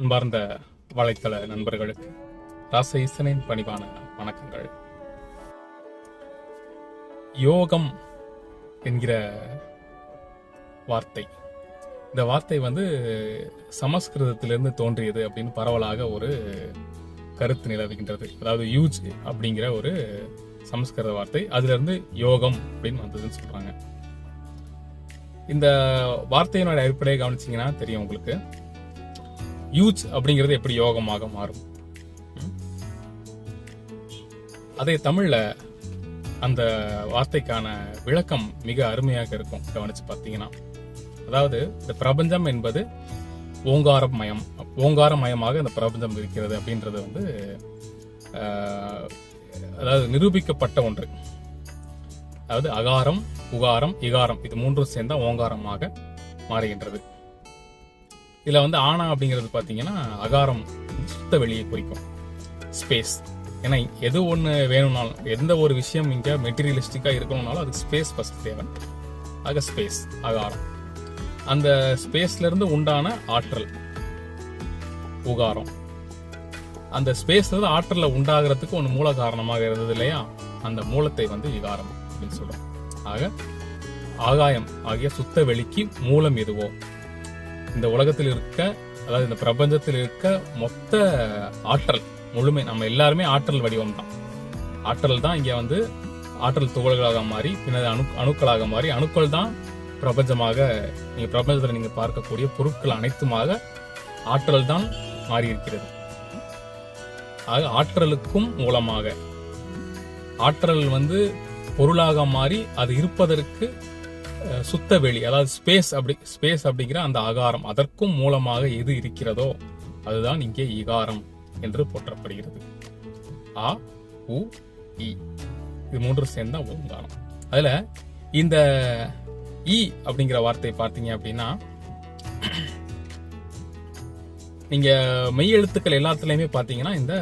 அன்பார்ந்த வலைத்தள நண்பர்களுக்கு ராச ஈசனின் பணிவான வணக்கங்கள். யோகம் என்கிற வார்த்தை. இந்த வார்த்தை வந்து சமஸ்கிருதத்திலிருந்து தோன்றியது அப்படின்னு பரவலாக ஒரு கருத்து நிலவுகின்றது. அதாவது யூஜ் அப்படிங்கிற ஒரு சமஸ்கிருத வார்த்தை. அதுல இருந்து யோகம் அப்படின்னு வந்ததுன்னு சொல்றாங்க. இந்த வார்த்தையினோட அடிப்படையை கவனிச்சீங்கன்னா தெரியும் உங்களுக்கு. யூத் அப்படிங்கிறது எப்படி யோகமாக மாறும்? அதே தமிழ்ல அந்த வார்த்தைக்கான விளக்கம் மிக அருமையாக இருக்கும். கவனிச்சு பார்த்தீங்கன்னா. அதாவது இந்த பிரபஞ்சம் என்பது ஓங்காரமயம். ஓங்காரமயமாக இந்த பிரபஞ்சம் இருக்கிறது அப்படின்றது வந்து அதாவது நிரூபிக்கப்பட்ட ஒன்று. அதாவது அகாரம் உகாரம் இகாரம் இது மூன்றும் சேர்ந்தா ஓங்காரமாக மாறுகின்றது. இதில் வந்து ஆனா அப்படிங்கிறது பார்த்தீங்கன்னா அகாரம் சுத்த வெளியை குறிக்கும். ஸ்பேஸ் ஏன்னா எது ஒன்று வேணும்னாலும் எந்த ஒரு விஷயம் இங்கே மெட்டீரியலிஸ்டிக்காக இருக்கணும்னாலும் அதுக்கு ஸ்பேஸ் ஃபஸ்ட் தேவை ஆக ஸ்பேஸ் அகாரம். அந்த ஸ்பேஸ்லேருந்து உண்டான ஆற்றல் உகாரம். அந்த ஸ்பேஸ்லேருந்து ஆற்றலில் உண்டாகிறதுக்கு ஒன்று மூல காரணமாக இருந்தது இல்லையா? அந்த மூலத்தை வந்து விகாரம் அப்படின்னு சொல்கிறோம் ஆக ஆகாயம் ஆகிய சுத்த வெளிக்கு மூலம் எதுவோ இந்த உலகத்தில் இருக்க அதாவது இந்த பிரபஞ்சத்தில் இருக்க மொத்த ஆற்றல் முழுமை நம்ம எல்லாருமே ஆற்றல் வடிவம் தான். ஆற்றல் தான் இங்க வந்து ஆற்றல் துகள்களாக மாறி பின்னர் அணு அணுக்களாக மாறி அணுக்கள் தான் பிரபஞ்சமாக நீங்கள் பிரபஞ்சத்தில் நீங்க பார்க்கக்கூடிய பொருட்கள் அனைத்துமாக ஆற்றல் தான் மாறியிருக்கிறது. ஆக ஆற்றலுக்கும் மூலமாக. ஆற்றல் வந்து பொருளாக மாறி அது இருப்பதற்கு சுத்த வெளி அதாவது ஸ்பேஸ் அப்படி ஸ்பேஸ் அப்படிங்கிற அந்த ஆகாரம் அதற்கும் மூலமாக எது இருக்கிறதோ அதுதான் இங்கே இகாரம் என்று போற்றப்படுகிறது. ஆ உ இ. இது மூன்று சேர்ந்தா ஓங்காரம் அதுல இந்த இ அப்படிங்கிற வார்த்தை பார்த்தீங்க அப்படின்னா நீங்க மெய் எழுத்துக்கள் எல்லாத்துலயுமே பாத்தீங்கன்னா இந்த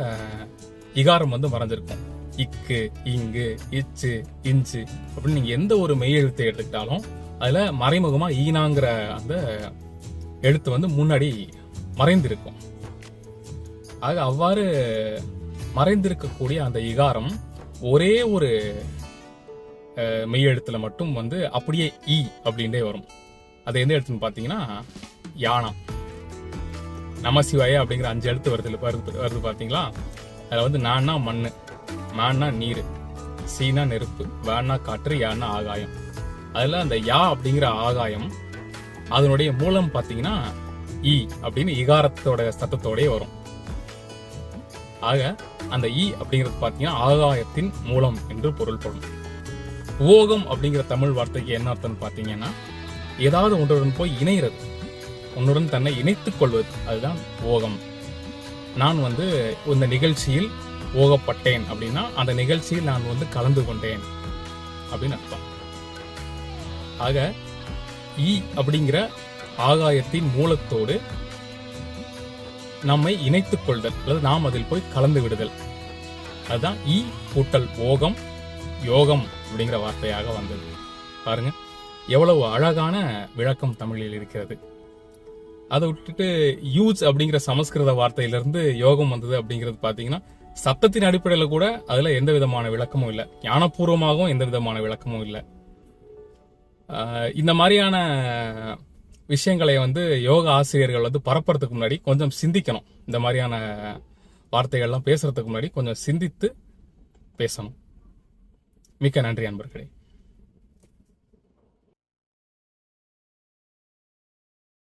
இகாரம் வந்து மறைஞ்சிருக்கும். இக்கு இங்கு இச்சு இஞ்சு அப்படின்னு நீங்க எந்த ஒரு மெய் எழுத்தை எடுத்துக்கிட்டாலும் அதுல மறைமுகமா ஈனாங்கிற அந்த எழுத்து வந்து முன்னாடி மறைந்திருக்கும். ஆக அவ்வாறு மறைந்திருக்கக்கூடிய அந்த இகாரம் ஒரே ஒரு மெய் எழுத்துல மட்டும் வந்து அப்படியே ஈ அப்படின்றே வரும். அது எந்த எழுத்துன்னு பாத்தீங்கன்னா யானம் நமசிவாய அப்படிங்கிற அஞ்சு எழுத்து வருது வருது வருது பாத்தீங்களா? அதுல வந்து நான்னா மண்ணு. மான்னா நீர் சீனா நெருப்பு வேணா காற்று யான்னா ஆகாயம். அதில் அந்த யா அப்படிங்கிற ஆகாயம் அதனுடைய மூலம் பார்த்தீங்கன்னா ஈ அப்படின்னு இகாரத்தோட சத்தத்தோடய வரும். ஆக அந்த ஈ அப்படிங்கிறது பார்த்தீங்கன்னா ஆகாயத்தின் மூலம் என்று பொருள்படும். ஓகம் அப்படிங்கிற தமிழ் வார்த்தைக்கு என்ன அர்த்தம்னு பார்த்தீங்கன்னா ஏதாவது ஒன்றுடன் போய் இணைகிறது. உன்னுடன் தன்னை இணைத்துக் கொள்வது. அதுதான் ஓகம். நான் வந்து இந்த நிகழ்ச்சியில் ஓகப்பட்டேன் அப்படின்னா அந்த நிகழ்ச்சியில் நான் வந்து கலந்து கொண்டேன் அப்படின்னு அர்த்தம். ஆக ஈ அப்படிங்கிற ஆகாயத்தின் மூலத்தோடு நம்மை இணைத்துக் கொள்தல் அல்லது நாம் அதில் போய் கலந்து விடுதல். அதுதான் ஈ கூட்டல் ஓகம் யோகம் அப்படிங்கிற வார்த்தையாக வந்தது. பாருங்க எவ்வளவு அழகான விளக்கம் தமிழில் இருக்கிறது. அதை விட்டுட்டு யூஸ் அப்படிங்கிற சமஸ்கிருத வார்த்தையிலிருந்து யோகம் வந்தது அப்படிங்கிறது பார்த்தீங்கன்னா சத்தத்தின் அடிப்படையில் கூட அதுல எந்த விதமான விளக்கமும் இல்லை. ஞானபூர்வமாகவும் எந்த விதமான விளக்கமும் இல்லை. இந்த மாதிரியான விஷயங்களை வந்து யோகா ஆசிரியர்கள் வந்து பரப்புறதுக்கு முன்னாடி கொஞ்சம் சிந்திக்கணும். இந்த மாதிரியான வார்த்தைகள்லாம் பேசுறதுக்கு முன்னாடி கொஞ்சம் சிந்தித்து பேசணும். மிக்க நன்றி அன்பர்களே.